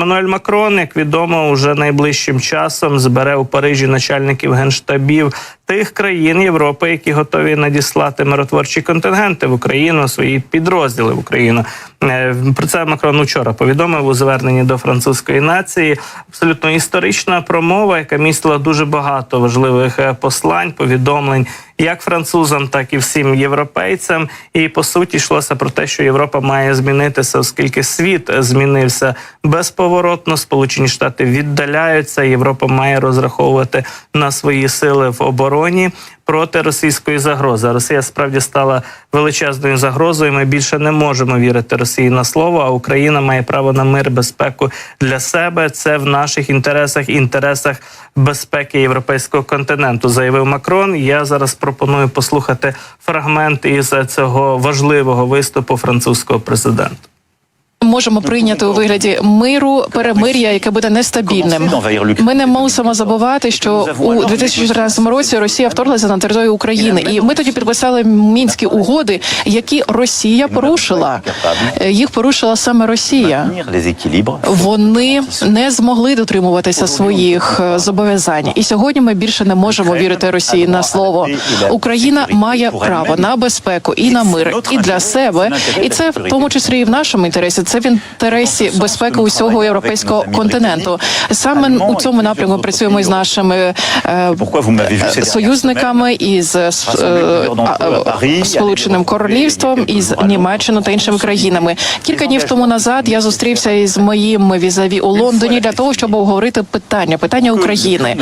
Мануель Макрон, як відомо, уже найближчим часом збере у Парижі начальників генштабів тих країн Європи, які готові надіслати миротворчі контингенти в Україну, свої підрозділи в Україну. Е, Про це Макрон учора повідомив у зверненні до французької нації. Абсолютно історична промова, яка містила дуже багато важливих е, послань, повідомлень як французам, так і всім європейцям. І по суті йшлося про те, що Європа має змінитися, оскільки світ змінився безповоротно. Сполучені Штати віддаляються. Європа має розраховувати на свої сили в обороні проти російської загрози. Росія справді стала величезною загрозою. Ми більше не можемо вірити Росії на слово. А Україна має право на мир, безпеку для себе. Це в наших інтересах, інтересах безпеки європейського континенту, заявив Макрон. Я зараз пропоную послухати фрагмент із цього важливого виступу французького президента. Можемо прийняти у вигляді миру перемир'я, яке буде нестабільним. Ми не мусимо забувати, що у 2014 році Росія вторглася на територію України, і ми тоді підписали мінські угоди, які Росія порушила. Е, Їх порушила саме Росія. Вони не змогли дотримуватися своїх е, зобов'язань, і сьогодні ми більше не можемо вірити Росії на слово. Україна має право на безпеку і на мир, і для себе, і це в тому числі і в нашому інтересі. Це в інтересі безпеки усього європейського континенту. Саме у цьому напрямку працюємо із нашими е, союзниками із е, е, Сполученим Королівством, із Німеччиною та іншими країнами. Кілька днів тому назад я зустрівся із моїм візаві у Лондоні для того, щоб обговорити питання питання України.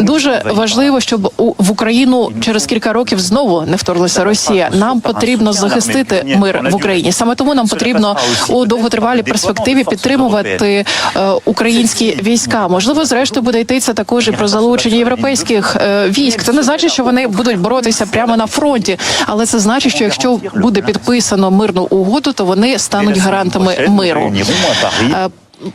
Дуже важливо, щоб в Україну через кілька років знову не вторглася Росія. Нам потрібно захистити мир в Україні. Саме тому нам потрібно у довготривалій перспективі підтримувати е, українські війська. Можливо, зрештою буде йтися також і про залучення європейських е, військ. Це не значить, що вони будуть боротися прямо на фронті, але це значить, що якщо буде підписано мирну угоду, то вони стануть гарантами миру.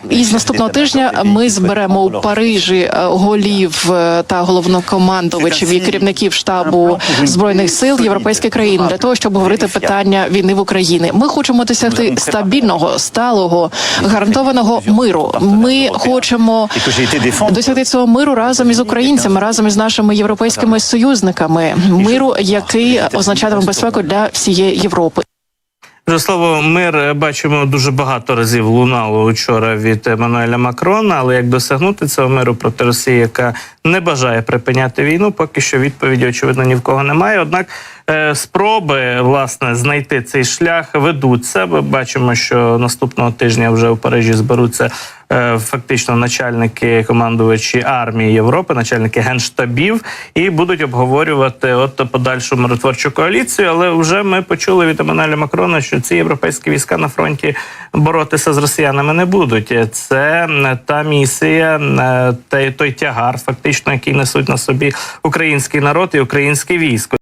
І з наступного тижня ми зберемо у Парижі е, голів е, та головнокомандувачів і керівників штабу збройних сил європейських країн для того, щоб говорити питання війни в Україні. Ми хочемо досягти стабільного, сталого, гарантованого миру. Ми хочемо досягти цього миру разом із українцями, разом із нашими європейськими союзниками. Миру, який означатиме безпеку для всієї Європи. Вже слово мир бачимо дуже багато разів лунало учора від Еммануеля Макрона. Але як досягнути цього миру проти Росії, яка не бажає припиняти війну, поки що відповіді очевидно ні в кого немає. Однак спроби власне знайти цей шлях ведуться. Ми бачимо, що наступного тижня вже в Парижі зберуться. е, Фактично, начальники командувачі армії Європи, начальники генштабів, і будуть обговорювати от подальшу миротворчу коаліцію. Але вже ми почули від Еммануеля Макрона, що ці європейські війська на фронті боротися з росіянами не будуть. Це м, та місія, е, той тягар, фактично, який несуть на собі український народ і українське військо.